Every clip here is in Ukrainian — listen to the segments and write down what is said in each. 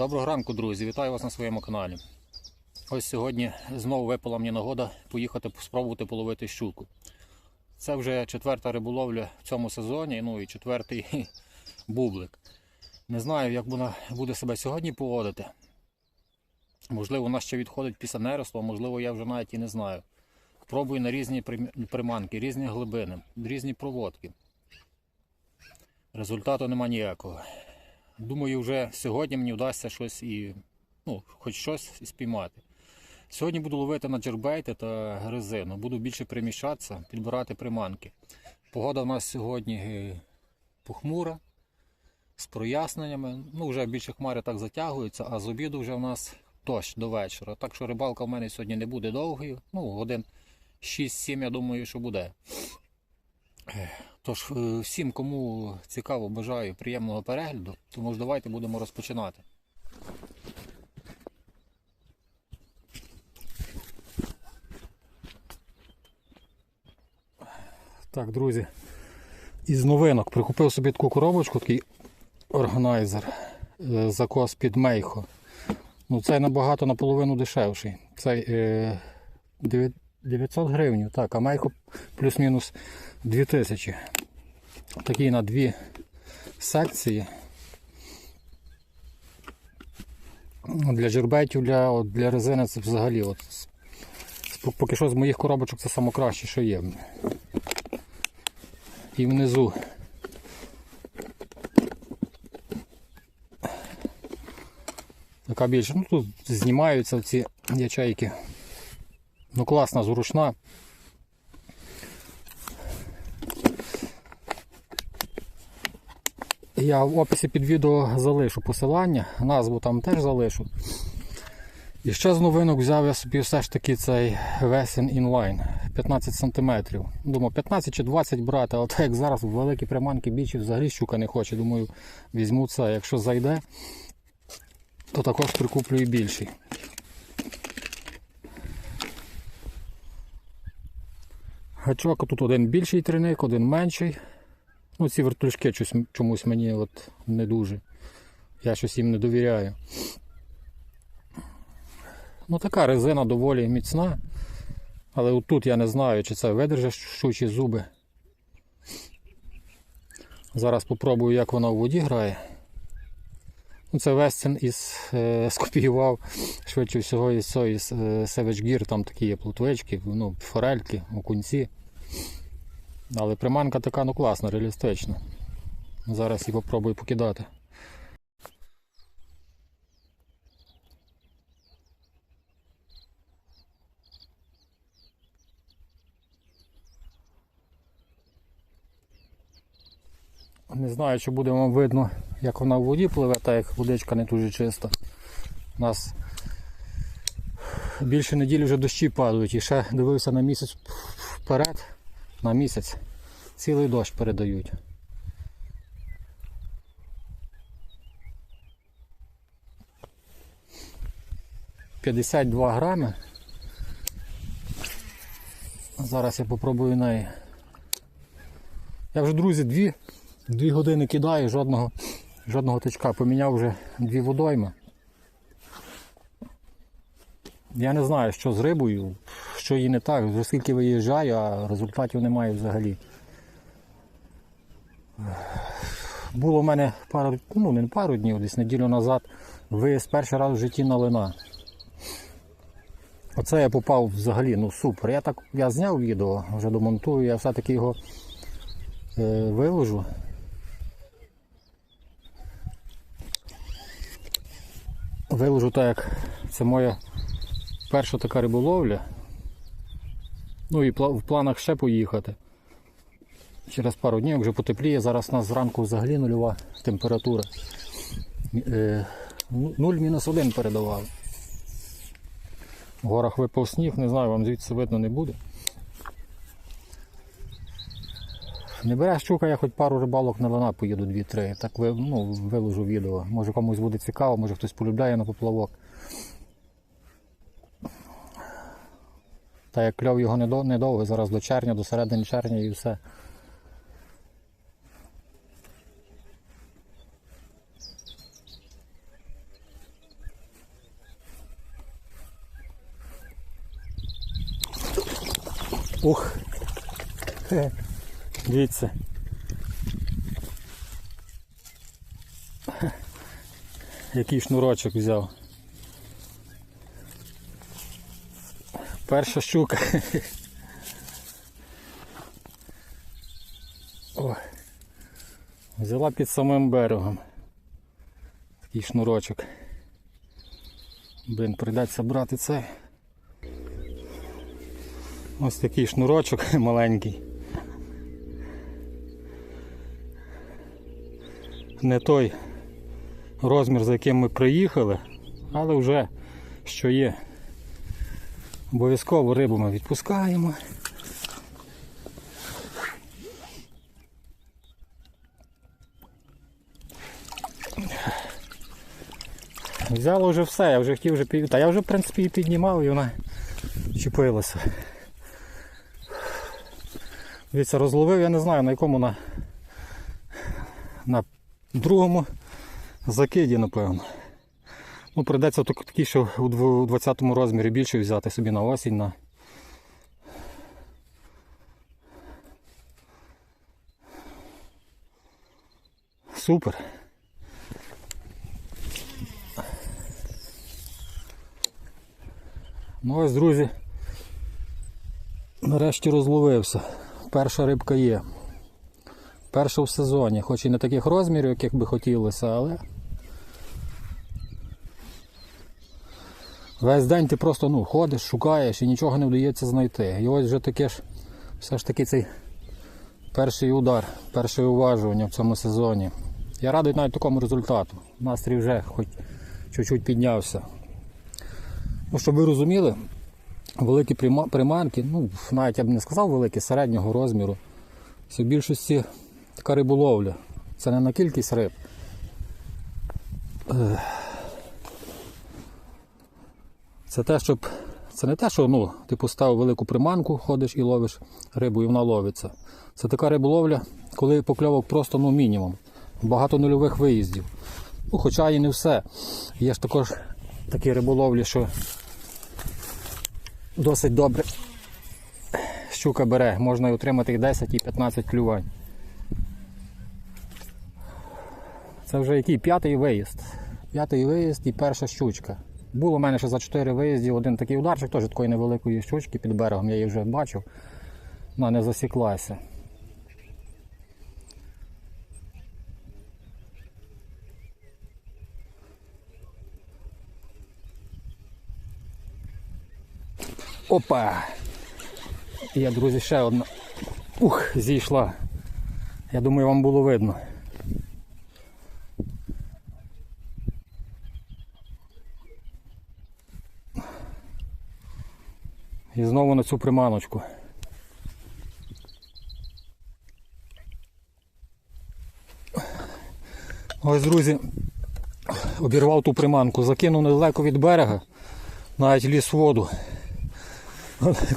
Доброго ранку, друзі! Вітаю вас на своєму каналі. Ось сьогодні знову випала мені нагода поїхати спробувати половити щуку. Це вже четверта риболовля в цьому сезоні, ну і четвертий бублик. Не знаю, як вона буде себе сьогодні поводити. Можливо, вона ще відходить після неросту, а можливо, я вже навіть і не знаю. Пробую на різні приманки, різні глибини, різні проводки. Результату нема ніякого. Думаю, вже сьогодні мені вдасться щось і, ну, хоч щось спіймати. Сьогодні буду ловити на джербейти та резину. Буду більше приміщатися, підбирати приманки. Погода в нас сьогодні е, похмура, з проясненнями. Ну, вже більше хмари так затягуються, а з обіду вже в нас дощ до вечора. Так що рибалка в мене сьогодні не буде довгою. Ну, годин 6-7, я думаю, що буде. Тож, е, всім, кому цікаво, бажаю приємного перегляду, тому ж давайте будемо розпочинати. Так, друзі, із новинок прикупив собі таку коробочку, такий органайзер е, закос під Мейхо. Ну, цей набагато наполовину дешевший. Цей е, 9 900 гривень, так, а Мейхо плюс-мінус 2000. Такий на дві секції. Для жербетів, для, для резини це взагалі. От, поки що з моїх коробочок це саме краще, що є. І внизу. Така більше. Ну тут знімаються ці ячейки. Ну класна, зручна. Я в описі під відео залишу посилання, назву там теж залишу. І ще з новинок взяв я собі все ж таки цей Весен Inline 15 см. Думав 15 чи 20 брати, але так як зараз великі приманки більші взагалі щука не хоче. Думаю, візьму це. Якщо зайде, то також прикуплю і більший. Гачок тут один більший триник, один менший. Ну, ці вертушки чомусь мені от не дуже. Я щось їм не довіряю. Ну така резина доволі міцна. Але отут я не знаю, чи це видержить щучі зуби. Зараз попробую, як вона в воді грає. Ну, це Вестін із е, скопіював швидше всього із цієї з, е, Savage Gear, там такі є плотвички, ну, форельки, окунці. Але приманка така ну класна, реалістична. Зараз її попробую покидати. Не знаю, чи буде вам видно, як вона в воді пливе, та як водичка не дуже чиста. У нас більше неділі вже дощі падають і ще дивився на місяць вперед, на місяць. Цілий дощ передають. П'ятдесят два грами. Зараз я попробую неї. Я вже, друзі, дві, дві години кидаю, жодного, жодного тичка. Поміняв вже дві водойми. Я не знаю, що з рибою, що їй не так, вже скільки виїжджаю, а результатів немає взагалі. Було в мене пару, ну не пару днів, десь неділю назад виїзд перший раз в житті на лина. Оце я попав взагалі, ну супер. Я так я зняв відео, вже домонтую, я все-таки його е, виложу. Виложу так, як це моя перша така риболовля. Ну і в планах ще поїхати. Через пару днів вже потепліє. Зараз у нас зранку взагалі нульова температура. Е, ну, 0 мінус 1 передавали. В горах випав сніг, не знаю, вам звідси видно не буде. Не бере щука, я хоч пару рибалок на лана поїду, дві-три. Так ну, виложу відео. Може комусь буде цікаво, може хтось полюбляє на поплавок. Та як кльов його недовго, зараз до червня, до середини червня і все. Ух! Дивіться. Який шнурочок взяв. Перша щука. О. Взяла під самим берегом. Такий шнурочок. Блин, прийдеться брати цей. Ось такий шнурочок маленький. Не той розмір, за яким ми приїхали, але вже що є. Обов'язково рибу ми відпускаємо. Взяло вже все, я вже хотів вже пів... Та я вже в принципі її піднімав і вона чіпилася. Дивіться, розловив, я не знаю на якому на, на другому закиді, напевно. Ну, прийдеться так- такий, що у дв- у 20 розмірі більше взяти собі на осінь. На... Супер. Ну ось, друзі, нарешті розловився. Перша рибка є. Перша в сезоні, хоч і не таких розмірів, яких би хотілося, але весь день ти просто ну, ходиш, шукаєш і нічого не вдається знайти. І ось вже таке ж, все ж таки цей перший удар, перше уважування в цьому сезоні. Я радий навіть такому результату. Настрій вже хоч чуть-чуть піднявся. Ну, щоб ви розуміли, великі приманки, ну, навіть я б не сказав великі, середнього розміру. Це в більшості така риболовля. Це не на кількість риб. Це те, щоб. Це не те, що ну, ти поставив велику приманку, ходиш і ловиш рибу, і вона ловиться. Це така риболовля, коли покльовок просто ну, мінімум. Багато нульових виїздів. Ну, хоча і не все. Є ж також такі риболовлі, що досить добре щука бере, можна і отримати і 10 і 15 клювань. Це вже який п'ятий виїзд. П'ятий виїзд і перша щучка. Було в мене ще за 4 виїздів один такий ударчик, теж такої невеликої щучки під берегом, я її вже бачив. Вона не засіклася. Опа! Є, друзі, ще одна. Ух, зійшла. Я думаю, вам було видно. І знову на цю приманочку. Ось, друзі, обірвав ту приманку, закинув недалеко від берега, навіть ліс воду.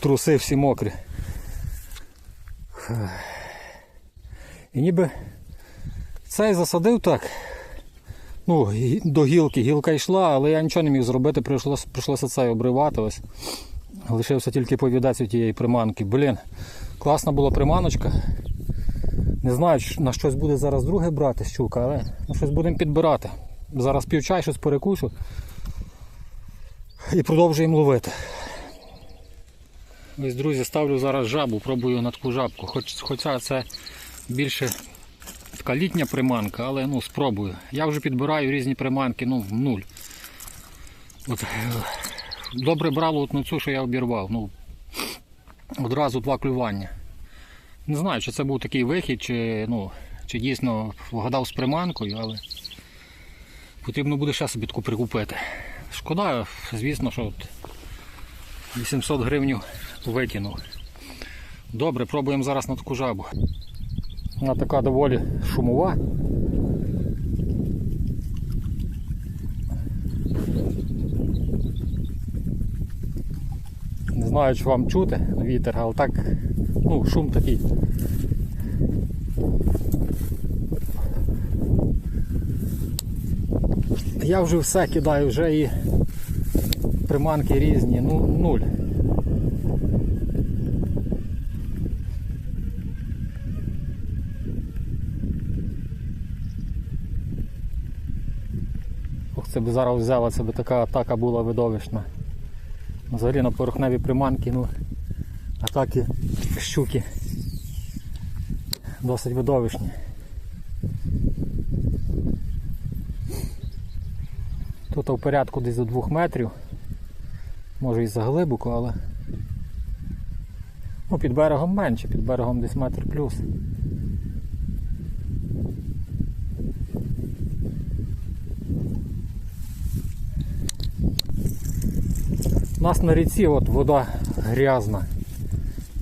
Труси всі мокрі. І ніби цей засадив так. Ну, до гілки. Гілка йшла, але я нічого не міг зробити, прийшлося, прийшлося цей обривати. Ось. Лишився тільки повідець тієї приманки. Блін, класна була приманочка. Не знаю, на щось буде зараз друге брати щука, але на щось будемо підбирати. Зараз пів чай, щось перекушу і продовжуємо ловити. Ось, друзі, ставлю зараз жабу, пробую на таку жабку. Хоч, хоча це більше така літня приманка, але ну, спробую. Я вже підбираю різні приманки, ну, в нуль. От, добре брало от на цю, що я обірвав. Ну, одразу два клювання. Не знаю, чи це був такий вихід, чи, ну, чи дійсно вгадав з приманкою, але потрібно буде ще собі таку прикупити. Шкода, звісно, що от 800 гривень викинув. Добре, пробуємо зараз на таку жабу. Вона така доволі шумова. знаю, що вам чути вітер, але так ну, шум такий. Я вже все кидаю, вже і приманки різні, ну нуль. Ох, це б зараз взяла, це б така атака була видовищна. Взагалі на порохневі приманки, ну, атаки щуки досить видовищні. Тут в порядку десь до 2 метрів. Може і заглибоко, але ну, під берегом менше, під берегом десь метр плюс. У нас на ріці от вода грязна.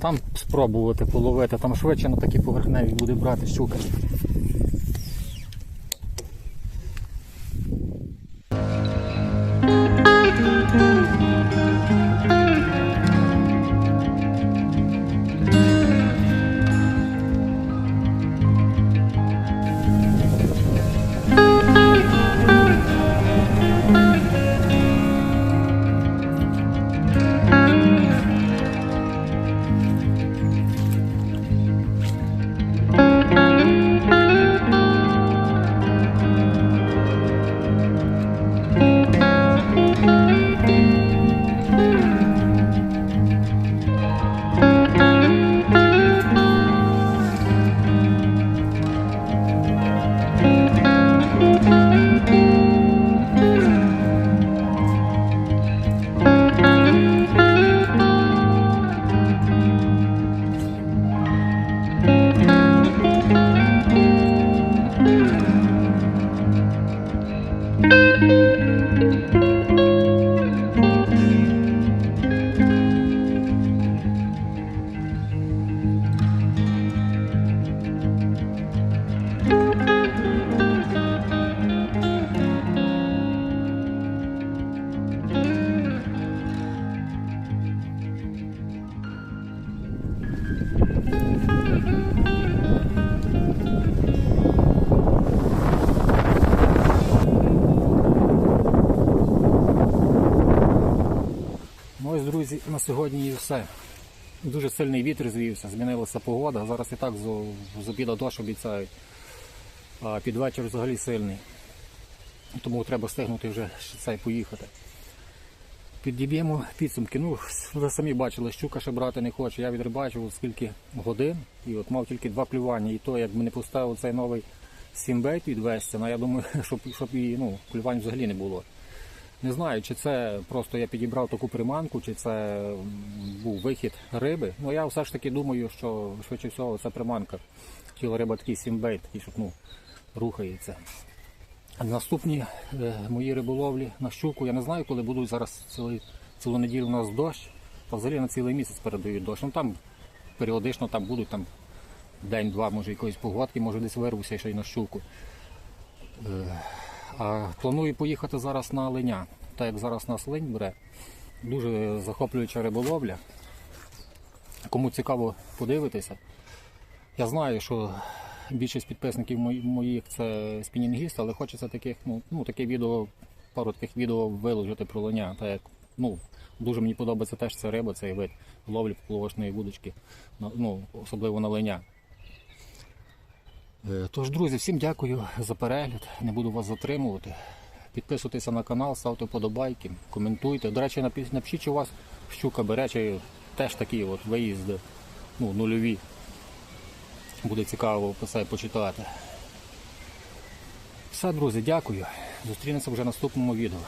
Там спробувати половити, там швидше на такі поверхневі буде брати щука. Друзі, на сьогодні і все. Дуже сильний вітер звівся, змінилася погода. Зараз і так з, обіда дощ обіцяють. А під вечір взагалі сильний. Тому треба стигнути вже ще це і поїхати. Підіб'ємо підсумки. Ну, ви самі бачили, щука ще брати не хоче. Я відрибачив скільки годин і от мав тільки два клювання. І то, якби не поставив цей новий сімбейт від Вестіна, я думаю, щоб, щоб і ну, клювань взагалі не було. Не знаю, чи це просто я підібрав таку приманку, чи це був вихід риби. Ну я все ж таки думаю, що швидше всього це приманка. Хотіла риба такий сімбейт, такий, щоб ну, рухається. Наступні е, мої риболовлі на щуку. Я не знаю, коли будуть зараз цілий, цілу неділю у нас дощ. Та взагалі на цілий місяць передають дощ. Ну там періодично там будуть там день-два, може якоїсь погодки, може десь вирвуся ще й на щуку. Е, Планую поїхати зараз на оленя. Так як зараз нас линь бере, дуже захоплююча риболовля. Кому цікаво подивитися. Я знаю, що більшість підписників моїх це спінінгісти, але хочеться таких, ну, ну таке відео, пару таких відео виложити про линя. Так як, ну, дуже мені подобається теж ця риба, цей вид ловлі поплавочної вудочки, ну, особливо на линя. Е, Тож, друзі, всім дякую за перегляд. Не буду вас затримувати. Підписуйтеся на канал, ставте вподобайки, коментуйте. До речі, напишіть, чи у вас щука бере, чи теж такі от виїзди ну, нульові. Буде цікаво все почитати. Все, друзі, дякую. Зустрінемося вже в наступному відео.